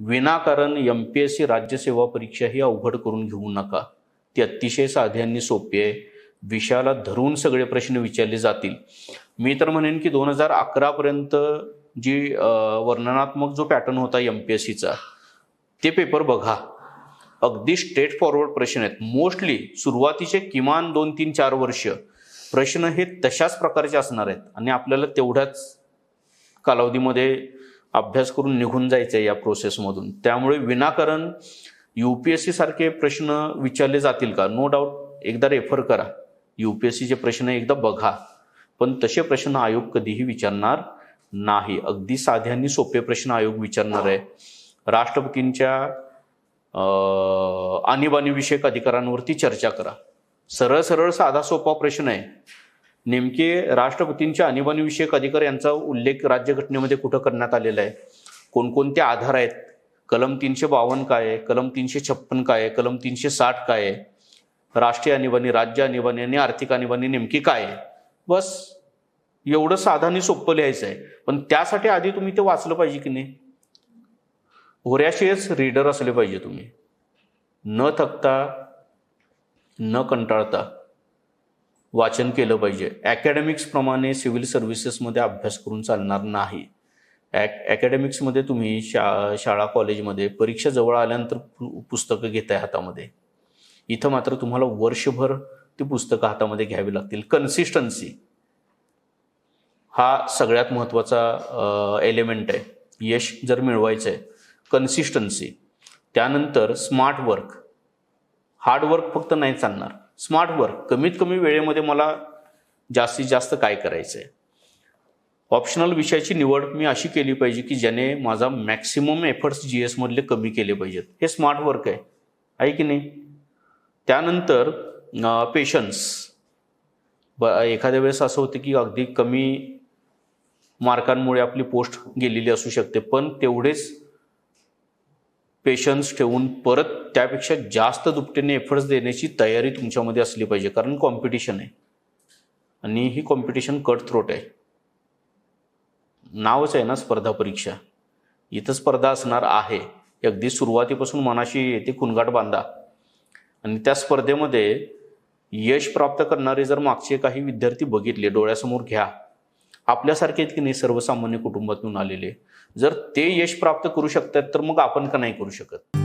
विनाकारण M P S C राज्यसेवा परीक्षा ही अवघड करून घेऊ नका. ती अतिशय साधी आणि सोपी आहे. विषयाला धरून सगळे प्रश्न विचारले जातील. मी तर म्हणेन की दोन हजार अकरापर्यंत जी वर्णनात्मक जो पॅटर्न होता एम पी एस सीचा ते पेपर बघा. अगदी स्ट्रेट फॉरवर्ड प्रश्न आहेत. मोस्टली सुरुवातीचे किमान दोन तीन चार वर्ष प्रश्न हे तशाच प्रकारचे असणार आहेत. आणि आपल्याला तेवढ्याच कालावधीमध्ये अभ्यास करून निघून जायचं आहे या प्रोसेसमधून त्यामुळे विनाकारण यू पी एस सीसारखे प्रश्न विचारले जातील का? नो डाऊट एकदा रेफर करा. यू पी एस सीचे प्रश्न एकदा बघा. पण तसे प्रश्न आयोग कधीही विचारणार नाही. अगदी साधे आणि सोपे प्रश्न आयोग विचारणार आहे. राष्ट्रपतींच्या आणीबाणीविषयक अधिकारांवरती चर्चा करा. सरळ सरळ साधा सोपा प्रश्न आहे. नेमके राष्ट्रपतींच्या आणीबाणीविषयक अधिकार यांचा उल्लेख राज्यघटनेमध्ये कुठं करण्यात आलेला आहे? कोणकोणते आधार आहेत? कलम तीनशे बावन्न काय आहे? कलम तीनशे छप्पन काय आहे? कलम तीनशे साठ काय आहे? राष्ट्रीय आणीबाणी राज्य आणीबाणी आणि आर्थिक आणीबाणी नेमकी काय आहे? बस एवढं साधाने सोपं लिहायचं आहे पण त्यासाठी आधी तुम्ही ते वाचलं पाहिजे की नाही? होऱ्याशीच रीडर असले पाहिजे तुम्ही. न थकता न कंटाळता. वाचन केलं पाहिजे. ॲकॅडमिक्सप्रमाणे सिव्हिल सर्व्हिसेसमध्ये अभ्यास करून चालणार नाही. ॲक ॲकॅडमिक्समध्ये तुम्ही शा शाळा कॉलेजमध्ये परीक्षा जवळ आल्यानंतर पु पुस्तकं घेताय हातामध्ये. इथं मात्र तुम्हाला वर्षभर ती पुस्तकं हातामध्ये घ्यावी लागतील. कन्सिस्टन्सी हा सगळ्यात महत्त्वाचा एलिमेंट आहे. यश जर मिळवायचं आहे कन्सिस्टन्सी त्यानंतर स्मार्ट वर्क हार्ड वर्क फक्त नाही चालणार. स्मार्ट वर्क कमीत कमी वेळेमध्ये मला जास्तीत जास्त काय करायचं आहे ऑप्शनल विषयाची निवड मी अशी केली पाहिजे की ज्याने माझा मॅक्सिमम एफर्ट्स जी एसमधले कमी केले पाहिजेत. हे स्मार्ट वर्क आहे. आहे की नाही? त्यानंतर पेशन्स ब एखाद्या वेळेस असं होतं की अगदी कमी मार्कांमुळे आपली पोस्ट गेलेली असू शकते पण तेवढेच पेशन्स ठेवून परत त्यापेक्षा जास्त दुपटीने एफर्ट्स देण्याची तयारी तुमच्यामध्ये असली पाहिजे कारण कॉम्पिटिशन आहे. आणि ही कॉम्पिटिशन कट थ्रोट आहे. नावच आहे ना स्पर्धा परीक्षा. इथं स्पर्धा असणार आहे. अगदी सुरुवातीपासून मनाशी येते कुणगाट बांधा. आणि त्या स्पर्धेमध्ये यश प्राप्त करणारे जर मागचे काही विद्यार्थी बघितले डोळ्यासमोर घ्या. आपल्यासारखे की नाही सर्वसामान्य कुटुंबातून आलेले? जर ते यश प्राप्त करू शकतात तर मग आपण का नाही करू शकत?